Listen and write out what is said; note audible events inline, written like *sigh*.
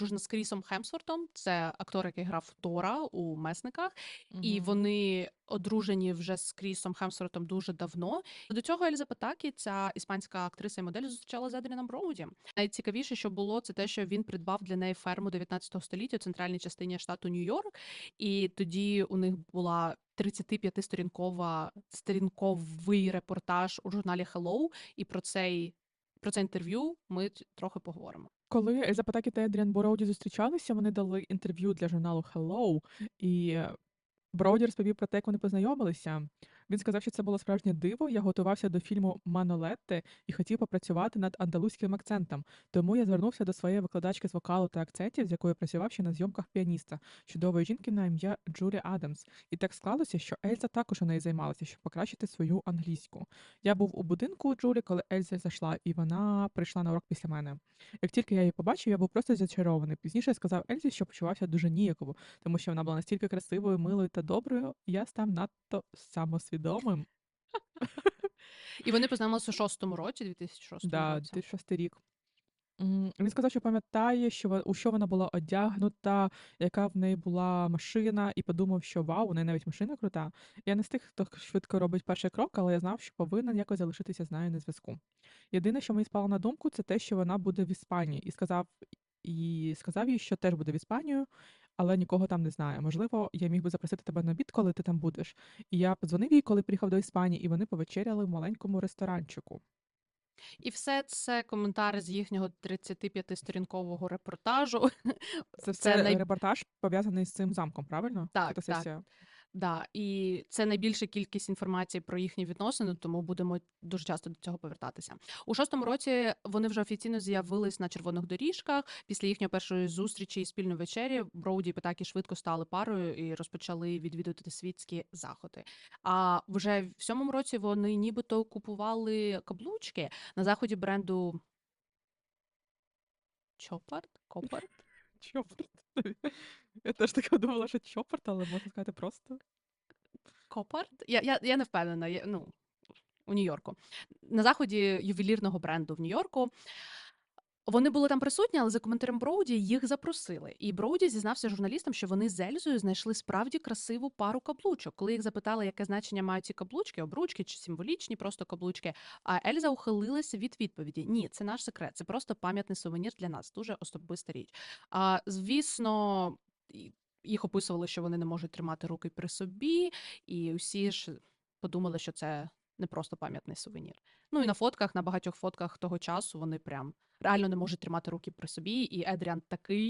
одружена з Крісом Хемсвортом. Це актор, який грав Тора у месниках, і вони одружені вже з Крісом Хемсвортом дуже давно. До цього Елізабет Такі, ця іспанська актриса і модель, зустрічала з Едріном Броуді. Найцікавіше, що було, це те, що він придбав для неї ферму 19 століття у центральній частині штату Нью-Йорк. І тоді у них була 35-сторінкова сторінковий репортаж у журналі Hello, і про цей про це інтерв'ю ми трохи поговоримо. Коли Запатакі та Едріан Бороуді зустрічалися, вони дали інтерв'ю для журналу Hello, і Броуді розповів про те, як вони познайомилися. Він сказав, що це було справжнє диво. Я готувався до фільму Манолетте і хотів попрацювати над андалузьким акцентом. Тому я звернувся до своєї викладачки з вокалу та акцентів, з якою працював ще на зйомках піаніста, чудової жінки на ім'я Джулі Адамс. І так склалося, що Ельза також у неї займалася, щоб покращити свою англійську. Я був у будинку Джулі, коли Ельза зайшла, і вона прийшла на урок після мене. Як тільки я її побачив, я був просто зачарований. Пізніше сказав Ельзі, що почувався дуже ніяково, тому що вона була настільки красивою, милою та доброю, я став надто самосвідомим. *laughs* І вони познайомилися у шостому році, 2006 Да, році. 2006 рік. Він сказав, що пам'ятає, що у що вона була одягнута, яка в неї була машина, і подумав, що вау, у неї навіть машина крута. Я не з тих, хто швидко робить перший крок, але я знав, що повинен якось залишитися з нею на зв'язку. Єдине, що мені спало на думку, це те, що вона буде в Іспанії, і сказав, і сказав їй, що теж буде в Іспанію, але нікого там не знає. Можливо, я міг би запросити тебе на обід, коли ти там будеш. І я подзвонив їй, коли приїхав до Іспанії, і вони повечеряли в маленькому ресторанчику. І все це коментар з їхнього 35-сторінкового репортажу. Це все Це най- репортаж пов'язаний з цим замком, правильно? Так, Фотосесія. Да, і це найбільша кількість інформації про їхні відносини, тому будемо дуже часто до цього повертатися. У шостому році вони вже офіційно з'явились на червоних доріжках. Після їхньої першої зустрічі і спільної вечері Броуді і Петакі швидко стали парою і розпочали відвідувати світські заходи. А вже в сьомому році вони нібито купували каблучки на заході бренду Чопарт? Копарт? *laughs* Чопорт. Я теж така думала, що чопорт, але можна сказати просто. Копарт? Я, я, я не впевнена. Я, ну, у Нью-Йорку. На заході ювелірного бренду в Нью-Йорку. Вони були там присутні, але за коментарем Броуді їх запросили. І Броуді зізнався журналістам, що вони з Ельзою знайшли справді красиву пару каблучок. Коли їх запитали, яке значення мають ці каблучки, обручки чи символічні, просто каблучки. А Ельза ухилилася від відповіді: Ні, це наш секрет, це просто пам'ятний сувенір для нас, дуже особиста річ. А звісно, їх описували, що вони не можуть тримати руки при собі, і усі ж подумали, що це не просто пам'ятний сувенір. Ну і на фотках, на багатьох фотках того часу вони прям реально не може тримати руки при собі. І Едріан такий